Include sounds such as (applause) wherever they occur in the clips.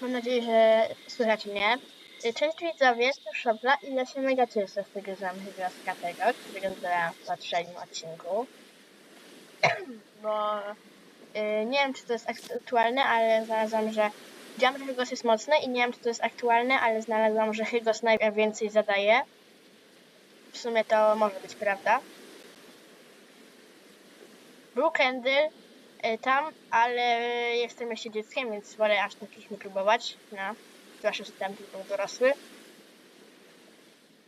Mam nadzieję, że słychać mnie. Y, Cześć widzowie, to Szopla i ja się mega cieszę z tego, że mam hydroska tego, którego dodałam w poprzednim odcinku. (clears throat) Bo y, nie wiem, czy to jest aktualne, ale znalazłam, że widziałam, że Hygos jest mocny i nie wiem, czy to jest aktualne, ale znalazłam, że Hygos najwięcej zadaje. W sumie to może być prawda. Był Kendall tam, ale jestem jeszcze dzieckiem, więc wolę aż takich nie próbować. No, zwłaszcza, że tam tylko dorosły.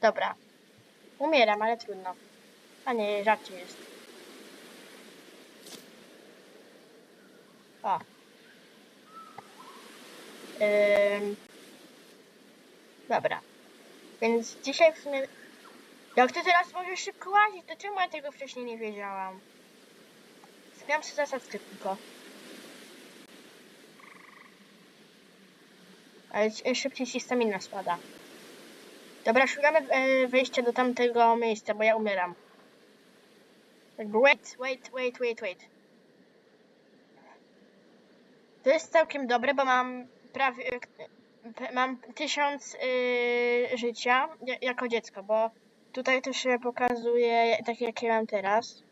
Dobra. Umieram, ale trudno. A nie, rzadciej jest. O. Ym. Dobra. Więc dzisiaj w sumie... Jak ty teraz możesz szybko łazić, to czemu ja tego wcześniej nie wiedziałam? Zmieniam sobie zasadzkę tylko. Ale ci- szybciej ci stamina spada. Dobra, szukamy e, wejścia do tamtego miejsca, bo ja umieram. Wait, wait, wait, wait, wait. To jest całkiem dobre, bo mam prawie... e, Mam tysiąc y, życia ja- jako dziecko, bo tutaj to się pokazuje takie, jakie mam teraz.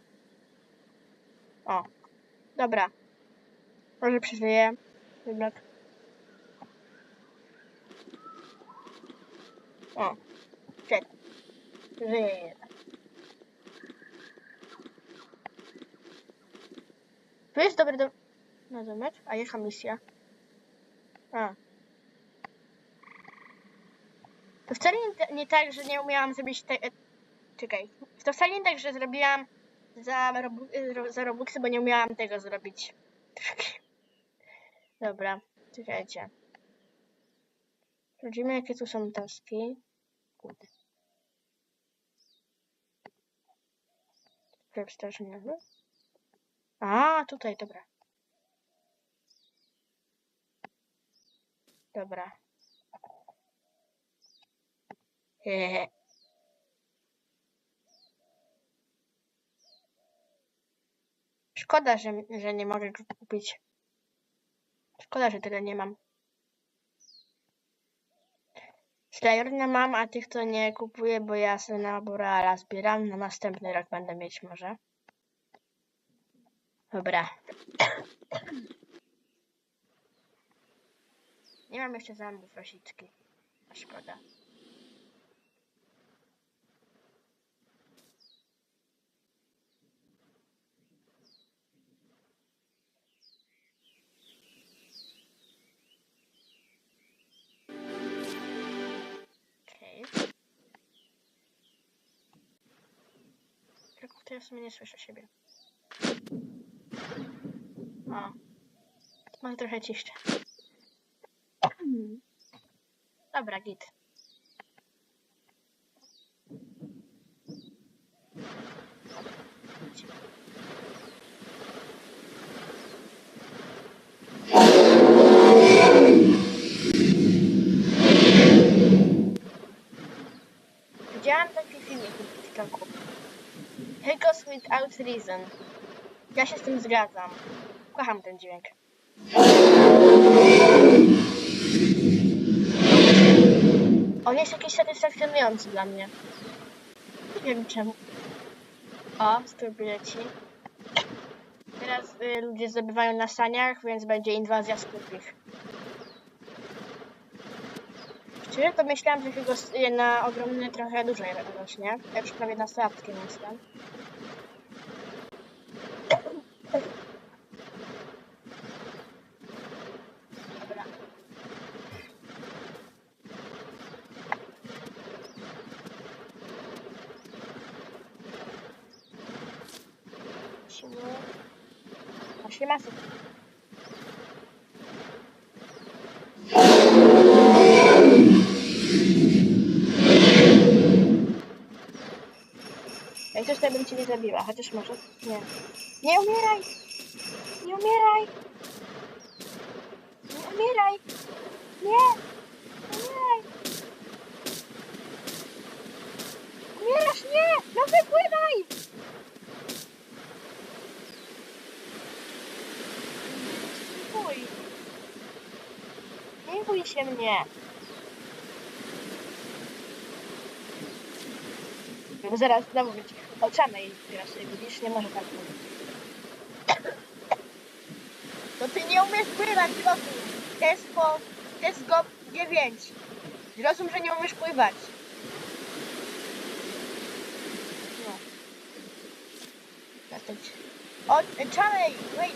O, dobra. Może przeżyję. Jednak. O, czek. Jednak. To jest dobry do... na zamek? A jaka misja? A. To wcale nie, nie tak, że nie umiałam zrobić te... e, Czekaj. To wcale nie tak, że zrobiłam za, za Robuxy, bo nie umiałam tego zrobić. Dobra, czekajcie. Sprawdzimy, jakie tu są taski. Kurde. Sklep. A, tutaj, dobra. Dobra. Hehe. Szkoda, że, że nie mogę go kupić. Szkoda, że tyle nie mam. Slayerna mam, a tych to nie kupuję, bo ja sobie na Boreala zbieram. Na następny rok będę mieć może. Dobra. Nie mam jeszcze zębów rosicki. Szkoda. Ja w sumie nie słyszę siebie. O. Może trochę ciszcze. Dobra, git. Widziałam taki filmik w TikToku. Hegos without reason. Ja się z tym zgadzam. Kocham ten dźwięk. On jest jakiś satysfakcjonujący dla mnie. Nie wiem czemu. O, skorpioleci. Teraz y, ludzie zdobywają na saniach, więc będzie inwazja skorpich. Szczerze to myślałam, że tylko s- na ogromny trochę dłużej rośnie. Ja już prawie na stratkiem jestem. To ja bym cię nie zabiła, chociaż może... Nie. Nie umieraj! Nie umieraj! Nie umieraj! Nie! Nie umieraj! Umierasz! Nie! No wypływaj! Stój! bój się mnie! Zaraz znowu będzie oczami sobie widzisz, nie może tak mówić. To ty nie umiesz pływać, zrozum. Jest go 9. Zrozum, że nie umiesz pływać. No. Zostać. O, Charlie, wait!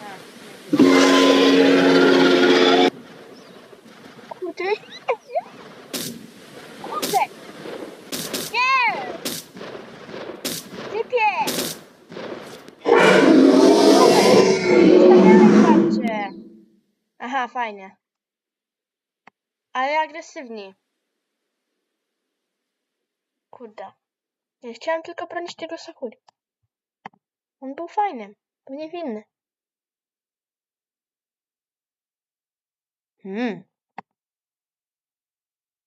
A, Kurde. Kurde! Nie! Typie! Stawiamy tarczę. Aha, fajnie. Ale agresywni. Kurde. Ja chciałem tylko bronić tego Sakuri. On był fajny. Był niewinny. Hmm.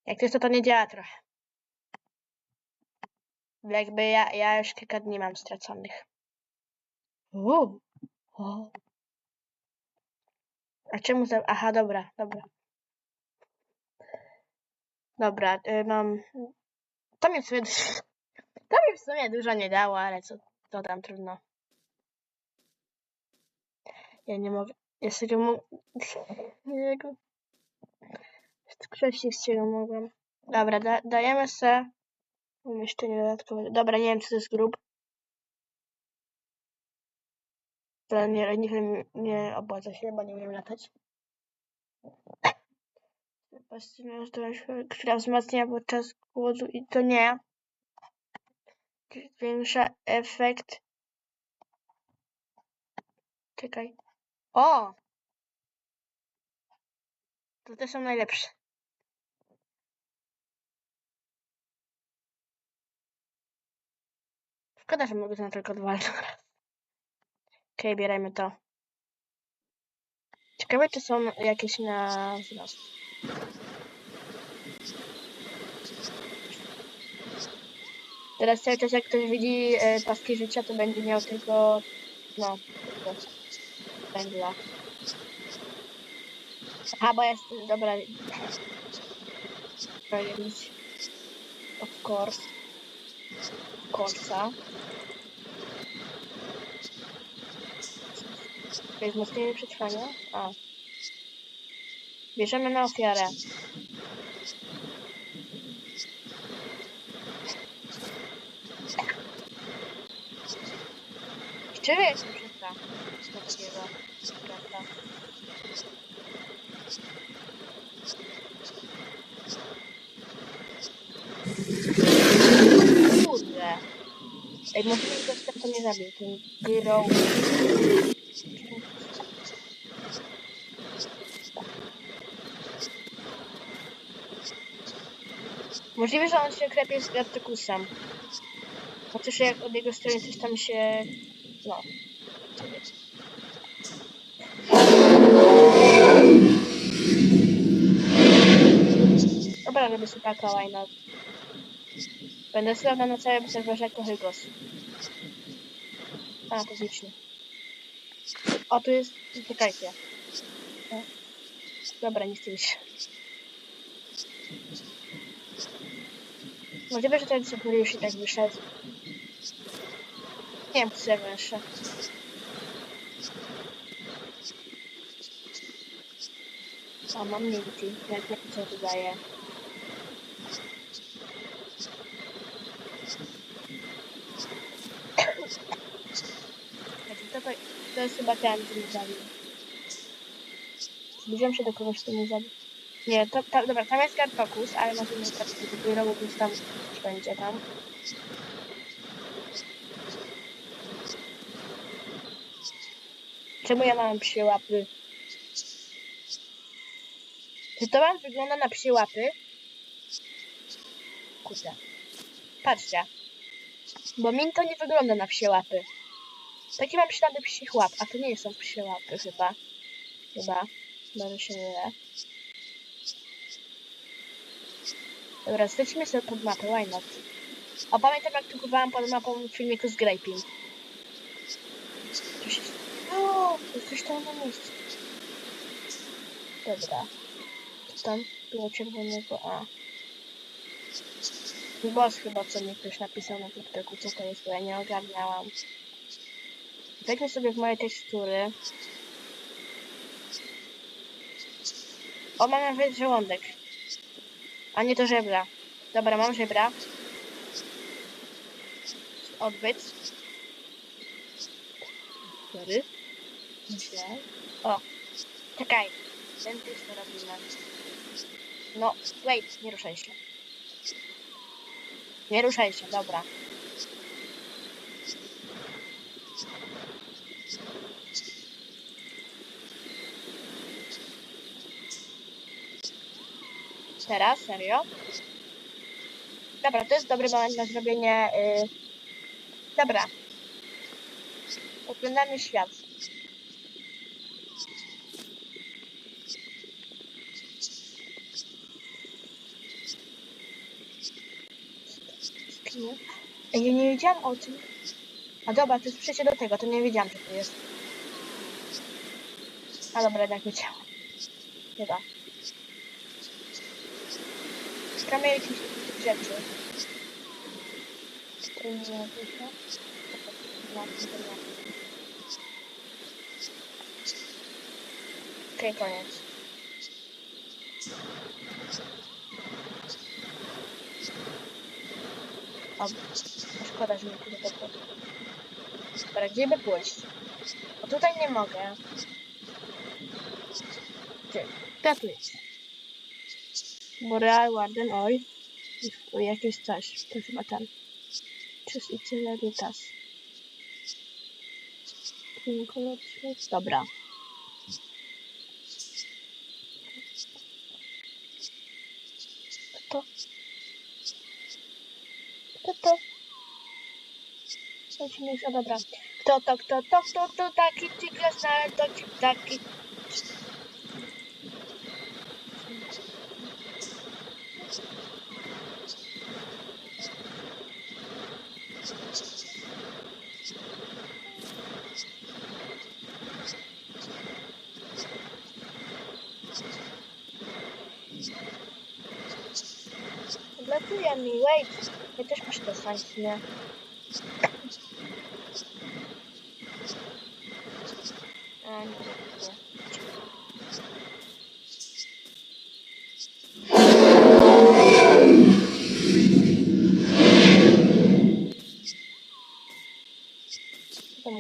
Jak jest, to to nie działa trochę. Jakby ja, ja już kilka dni mam straconych. Uuu. O. A czemu za... Aha, dobra, dobra. Dobra, y, mam... To mi w sumie... (laughs) To mi w sumie dużo nie dało, ale co, to tam trudno. Ja nie mogę... Ja sobie (laughs) mogę... Jego... Skrześcić z czego mogłam. Dobra, da, dajemy se... Umieszczenie dodatkowe. Dobra, nie wiem, co to jest grób. To nie, nie, nie opłaca się, bo nie umiem latać. Zdolność, która wzmacnia podczas głodu i to nie. Zwiększa efekt. Czekaj. O! To te są najlepsze. Szkoda, że mogę na tylko dwa. Okej, bierajmy to. Ciekawe, czy są jakieś na wzrost. Teraz cały czas jak ktoś widzi e, paski życia, to będzie miał tylko, no, tylko węgla. Aha, bo jest, dobra. Robić. Of course. Korsa. To jest wzmocnienie przetrwania? A. Bierzemy na ofiarę. Szczerze jestem przysta. Do takiego świata. Kurde. Ej, możliwe, że ktoś tak to nie zabił. Możliwe, że on się klepie z Gartykusem. Chociaż jak od jego strony coś tam się... No. Dobra, robię why not? Będę sławna na całym serwerze jako Hygos. A, to zlicznie. O, tu jest... Czekajcie. O. Dobra, nie chcę. Możliwe, że ten serwer już i tak wyszedł. Nie wiem, co jeszcze. O, mam nigdy. Jak nie co to daje. To, to, to jest chyba ten, który zabił. Zbliżam się do kogoś, kto mnie zabił. Nie, to, to, dobra, tam jest Gartokus, ale możemy trafić dopiero, bo już tam będzie tam. Czemu ja mam psie łapy? Czy to wam wygląda na psie łapy? Kurde. Patrzcie. Bo mi to nie wygląda na psie łapy. Takie mam ślady psich łap, a to nie są psie łapy chyba. Chyba. Może się mylę. Dobra, zlecimy sobie pod mapę, why not? A pamiętam jak kupowałam pod mapą w filmiku z Graping. Tu się... O, coś tam na miejscu. Dobra. Co tam było czerwonego? A. Boss chyba co mi ktoś napisał na TikToku, co to jest, bo ja nie ogarniałam. Wejdźmy sobie w moje tekstury. O, mam nawet żołądek. A nie to żebra. Dobra, mam żebra. Odbyt. Sorry. O. Czekaj. Dentystę robimy. No, wait, nie ruszaj się. Nie ruszaj się, dobra. Teraz, serio? Dobra, to jest dobry moment na zrobienie... Yy... Dobra. Oglądamy świat. Ja nie wiedziałam o tym. A dobra, to jest przejście do tego, to nie wiedziałam, że to jest. A dobra, jednak wiedziałam. Chyba. Szukamy jakichś takich rzeczy. Na internecie. Okej, koniec. O, szkoda, że nie pójdę do przodu. Dobra, gdzie by pójść? O, tutaj nie mogę. Kto tu jest? Boreal, Warden, oj. O, jakieś coś. To chyba ten. Czyż i tyle Lukas. Dobra. Kto to? Kto to? Się dobra. Kto to, kto to, kto to taki cyklas na to taki. Odlatuje mi, wait. Ja też muszę dostać, nie? A, nie, nie. Co tam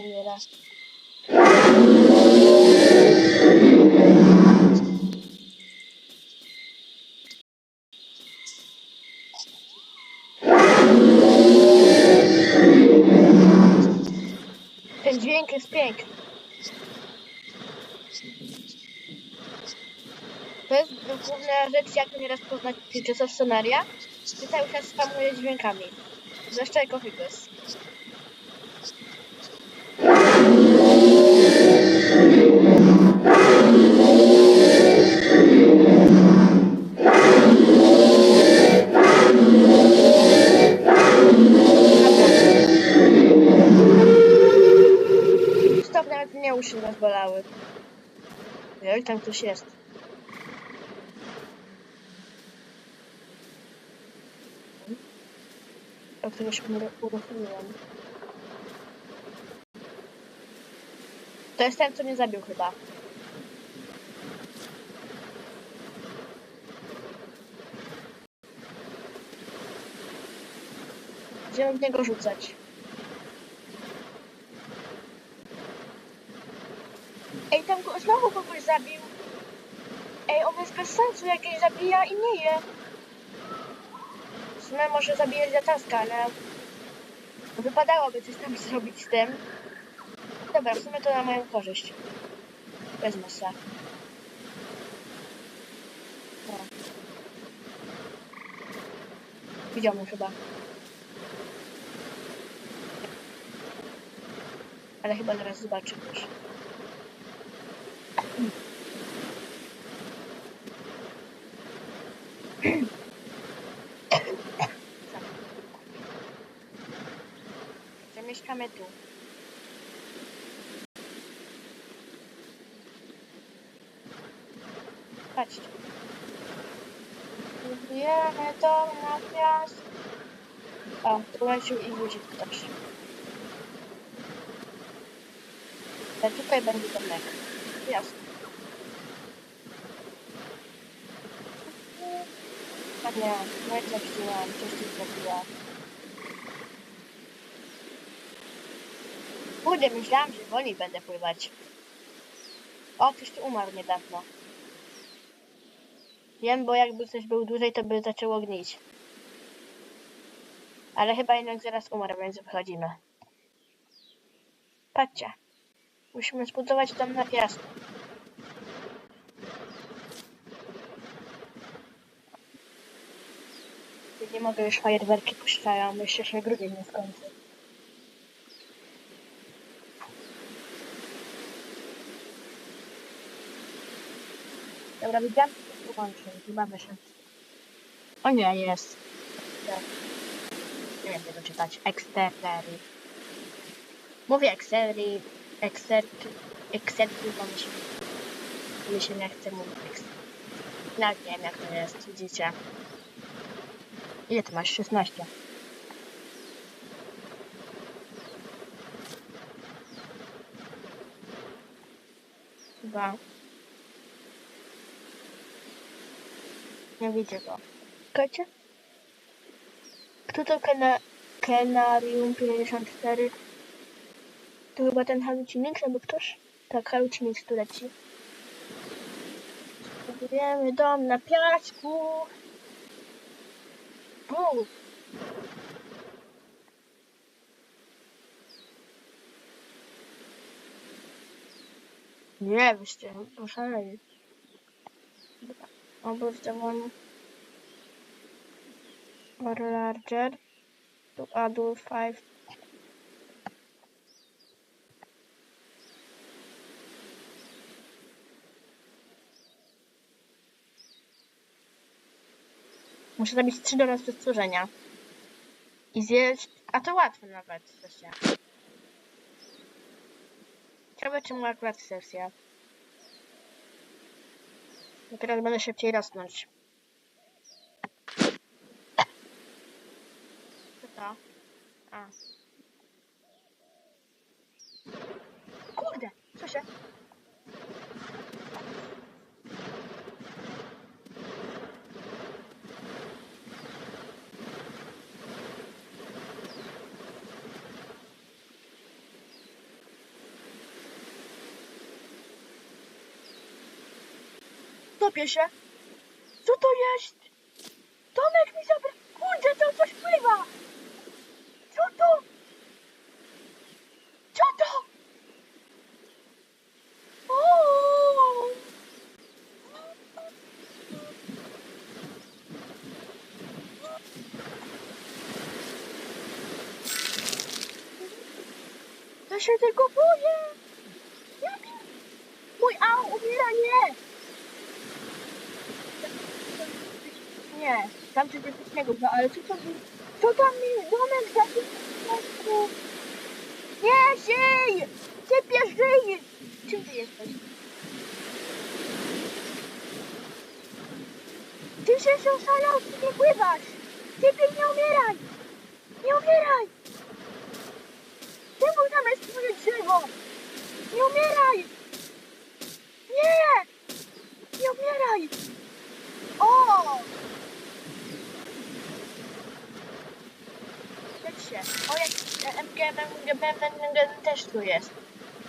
jak nieraz poznać Pitchesa w scenaria, że cały czas spamuje dźwiękami. Zwłaszcza jako Higos. Stop, nawet mnie uszy rozbolały. Oj, tam ktoś jest. Się uro- uruchomiłam. To jest ten, co mnie zabił chyba. Gdzie w niego rzucać? Ej, tam znowu kogoś zabił. Ej, on jest bez sensu, jakieś zabija i nie je. Sumie może zabijać za taska, ale wypadałoby coś tam (laughs) zrobić z tym. Dobra, w sumie to na moją korzyść. Wezmę se. O. Widział mnie chyba. Ale chyba zaraz zobaczy już. (clears throat) Zamieszkamy tu. Patrzcie. Budujemy dom na piasku. O, dołączył i guzik ktoś. Ale tutaj będzie domek. Jasne. Tak nie, no zaczynałam, coś tu zrobiła. Kurde, myślałam, że wolniej będę pływać. O, ktoś tu umarł niedawno. Wiem, bo jakby coś był dłużej, to by zaczęło gnić. Ale chyba jednak zaraz umarł, więc wychodzimy. Patrzcie. Musimy zbudować dom na piasku. Nie mogę już fajerwerki puszczają, jeszcze się grudzień nie skończy. Dobra, widziałam, że to połączył. Chyba wyszedł. O nie, jest. Tak. Nie wiem tego czytać. Exterry. Mówię Exterry. Exter... Exterry, bo mi się... Mi się nie chce mówić Exterry. Nawet nie wiem jak to jest, widzicie. Ile ty masz? 16. Chyba. Nie widzę go. Czekajcie. Kto to Kena... Kenarium 54? To chyba ten halucinik, albo ktoś? Tak, halucinik tu leci. Budujemy dom na piasku. Bum. Nie, wyście poszaleli. Obrót działania. Or larger. To add five. Muszę zrobić trzy dorosłe stworzenia. I zjeść... A to łatwe nawet, słuchajcie. Ciekawe czemu akurat sesja. Bo teraz będę szybciej rosnąć. Co to? A. Kurde, się? Topię się. Co to jest? Tomek mi zabrał. Kurde, to coś pływa. Co to? Co to? O! Ja się tego boję. Mój a umiera, nie. Nie, tam coś jest innego, no ale co to Co tam mi domek zabił? Nie, żyj! Ciebie żyj! Czym ty jesteś? Ty się oszalał, ty nie pływasz! Ciebie nie umieraj! Nie umieraj! Czemu tam jest twoje drzewo? Nie umieraj! Nie! Nie umieraj! O! Się. O, jak MG, MG, MG też tu jest.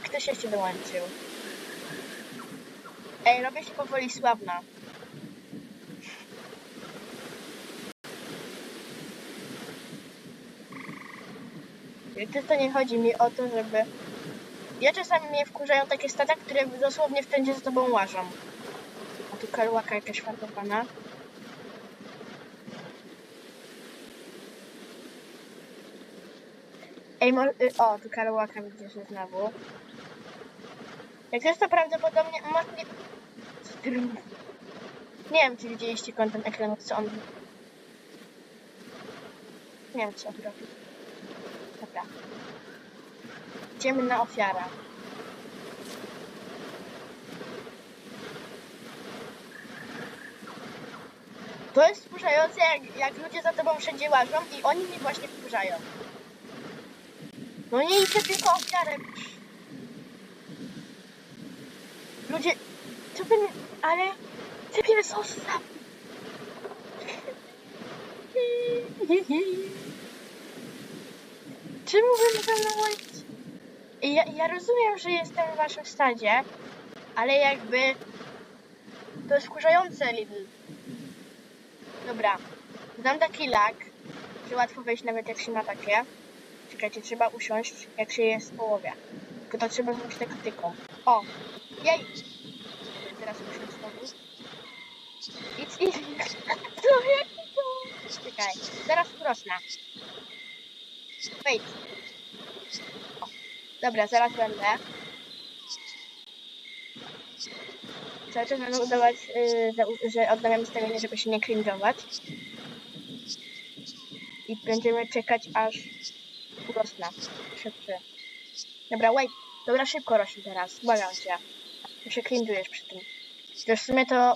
Ktoś jeszcze dołączył. Ej, robię się powoli sławna. To nie chodzi mi o to, żeby... Ja czasami mnie wkurzają takie stada, które dosłownie wszędzie z tobą łażą. A tu karłaka jakaś farbowana. Ej, mo- y, o, tu karłaka widzę się znowu. Jak jest to prawdopodobnie... Może nie... Wiem, czy widzieliście kątem ekranu, co on... Nie wiem, co on robi. Dobra. Idziemy na. To jest wkurzające, jak, jak ludzie za tobą wszędzie łażą i oni mnie właśnie wkurzają. No nie idźcie tylko ofiarę. Ludzie, co by ale ciebie zostaw. Czemu wy ze mną? Ja, ja rozumiem, że jestem w waszym stadzie, ale jakby to jest wkurzające, Lidl. Dobra, znam taki lag, że łatwo wejść nawet jak się ma takie. Czekajcie, trzeba usiąść, jak się jest w połowie. Tylko to trzeba zrobić tak tyką. O! Jej! Teraz usiąść znowu. Idź, idź. (laughs) Co, to? Czekaj, zaraz urosnę. Wejdź. O. Dobra, zaraz będę. Cały czas będę udawać, yy, że, że odnawiam ustawienie, żeby się nie cringe'ować. I będziemy czekać aż urosnę. Szybciej. Dobra, wait. Dobra, szybko rośnie teraz. Błagam cię. Ty się cringe'ujesz przy tym. To w sumie to...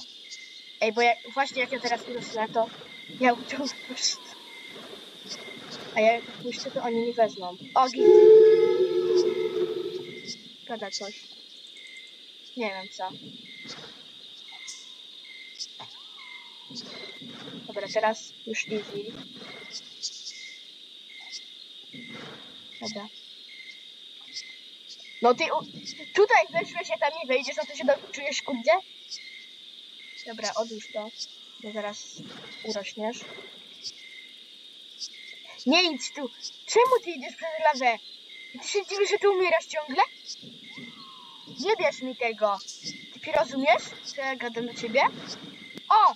Ej, bo jak, właśnie jak ja teraz urosnę, to ja (laughs) prostu. A jak puszczę, to oni nie wezmą. O, git. Gada coś. Nie wiem co. Dobra, teraz już easy. Dobra. No ty u... tutaj weszłeś, a tam nie wejdziesz, a to się czujesz kurde? Dobra, odłóż to, bo zaraz urośniesz. Nie idź tu! Czemu ty idziesz przez lawę? Ty się dziwisz, że tu umierasz ciągle? Nie bierz mi tego! Ty rozumiesz, że ja gadam do ciebie? O!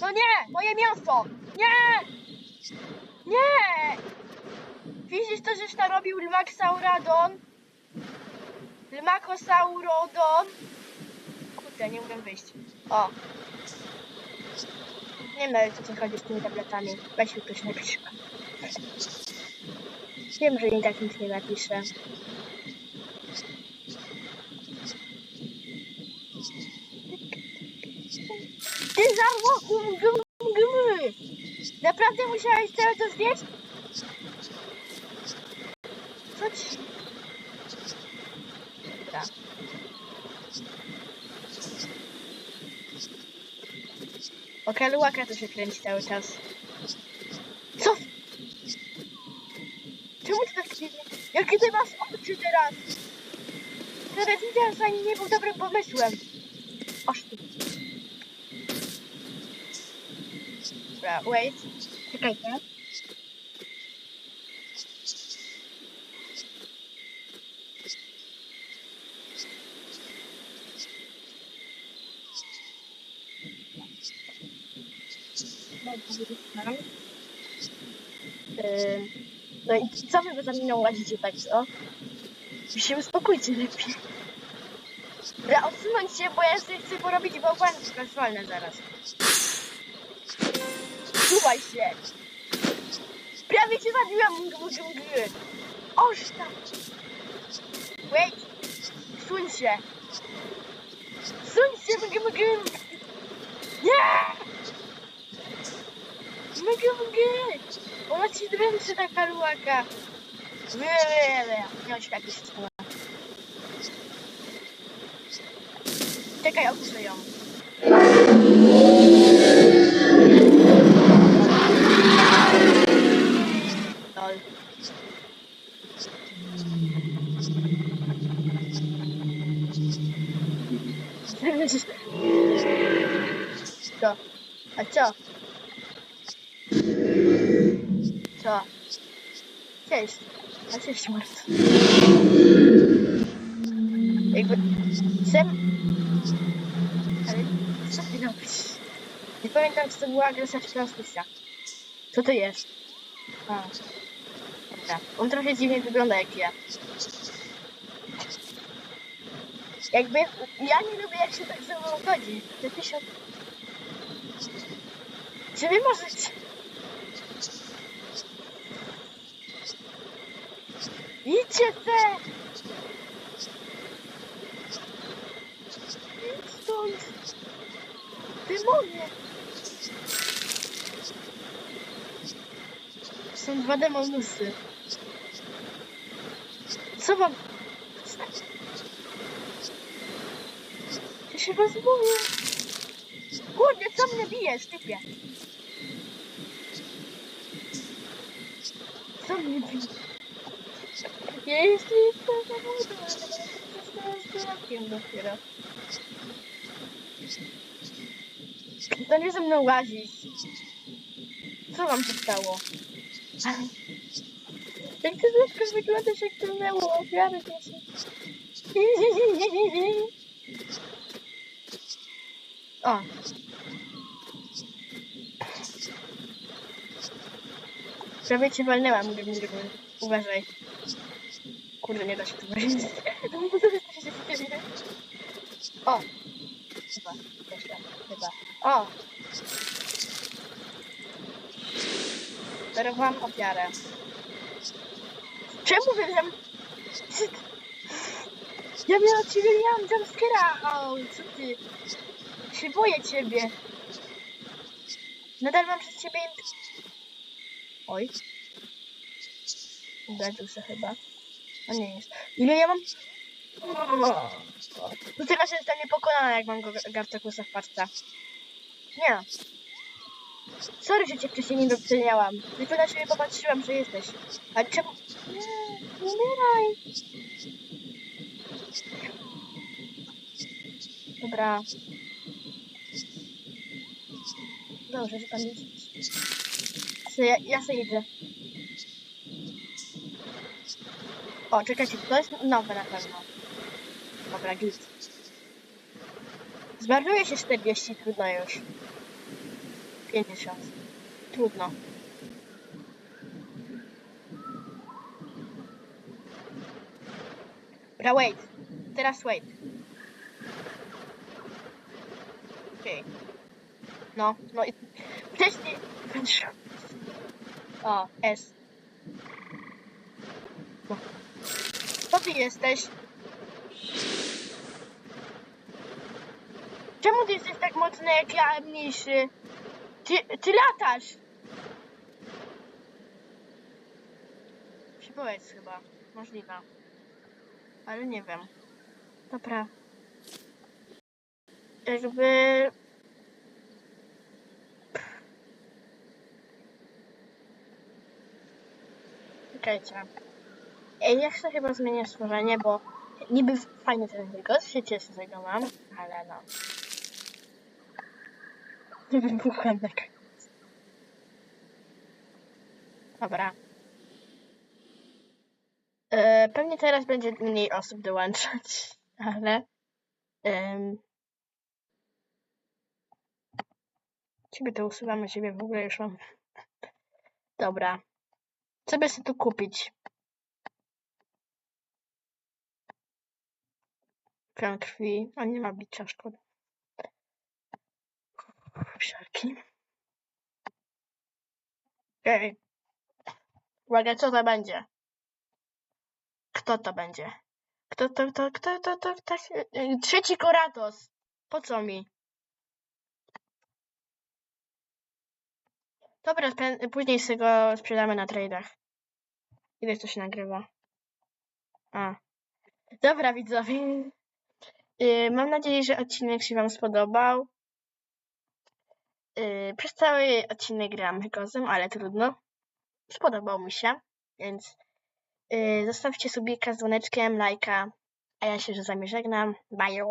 No nie! Moje miasto! Nie! Nie! Widzisz to, żeś narobił Lmaxauradon? Lmakosaurodon? Kurde, nie umiem wyjść. O! Nie wiem co chodzi z tymi tabletami. Weź mi ktoś napisze. Wiem, że i tak nic nie napiszę. Ty załochum gm gmy! Naprawdę musiałeś całe to zdjąć? Ci... Dobra. Okalułaka to się kręci cały czas. Co? Czemu ty tak dziwnie? Jakie ty masz oczy teraz? Teraz widziałem, że nie był dobrym pomysłem. Oż ty. Dobra, wait. Czekajcie. Yy, No i co wy za mną łazicie tak, co? Wy się uspokójcie lepiej. Dobra, odsunąć się, bo ja sobie chcę porobić bałwany seksualne zaraz. Słuchaj się! Prawie cię zabiłam, mgły, mgły. Oż tam! Wait! Suń się! Suń się, mgły, mgły! Nie! Mgły, mgły! Ona ci dręczy ta karłaka! Wiele, nie on się tak wstała. Czekaj, opuszczę ją. Lol. Co? A co? Co? Cześć. A cześć, martw. Jakby... Sem... Ale co ty robisz? Nie pamiętam, czy to była agresja czy transmisja. Co to jest? A. Dobra. On trochę dziwnie wygląda jak ja. Jakby... Ja nie lubię, jak się tak ze mną chodzi. Te tysiąc... Czy wy możecie... Idźcie te! Stój! Demonie! Są dwa demonusy. Co wam? Ja się was boję. Kurde, co mnie bijesz, typie? Co mnie bijesz? Jeszcze jestem zawodem, dopiero. To nie ze mną łazić. Co wam się stało? Jak ty zresztą wyglądasz jak to miało ofiary proszę. O. Prawie cię walnęłam, gdybym gdybym. Uważaj. Kurde, nie da się tu wejść. O! Chyba, jeszcze, chyba. O! Darowałam ofiarę. Czemu tam... Ja miałam od ciebie, miałam jumpscare'a! O, co ty? Się boję ciebie. Nadal mam przez ciebie... Oj. Uderzył się chyba. A nie jest. Ile ja mam... To teraz jestem niepokonana, jak mam go Gartakusa w parce. Nie. Sorry, że cię wcześniej nie doceniałam. Tylko na ciebie popatrzyłam, że jesteś. A czemu... Nie, umieraj. Dobra. Dobrze, że pan jest. Ja, ja sobie idę. O, czekajcie, to jest nowe na pewno. Dobra, git. Zmarnuje się 40, trudno już. 50. Trudno. Dobra, wait. Teraz wait. Okej. No, no i wcześniej... O, S. No. Co ty jesteś? Czemu ty jesteś tak mocny jak ja, mniejszy? Ty, ty latasz! Przypowiedz chyba. Możliwe. Ale nie wiem. Dobra. Jakby... Czekajcie. Ej, ja chcę chyba zmienić stworzenie, bo niby fajny ten wilgoc, się cieszę, że go mam, ale no. (laughs) Wybuchłem tak. Dobra. E, pewnie teraz będzie mniej osób dołączać, (laughs) ale... Um, ciebie to usuwamy, ciebie w ogóle już mam. (laughs) Dobra. Co by sobie tu kupić? Kran krwi. A nie ma bicia, szkoda. Wszelki. Okej. Uwaga, co to będzie? Kto to będzie? Kto to, to, kto to, to, tak? Trzeci Koratos. Po co mi? Dobra, później sobie go sprzedamy na tradach. Ile to się nagrywa? A. Dobra, widzowie. Yy, mam nadzieję, że odcinek się Wam spodobał. Yy, przez cały odcinek grałam Hygozem, ale trudno. Spodobał mi się, więc yy, zostawcie subika z dzwoneczkiem, lajka, a ja się że z Wami żegnam. Bye!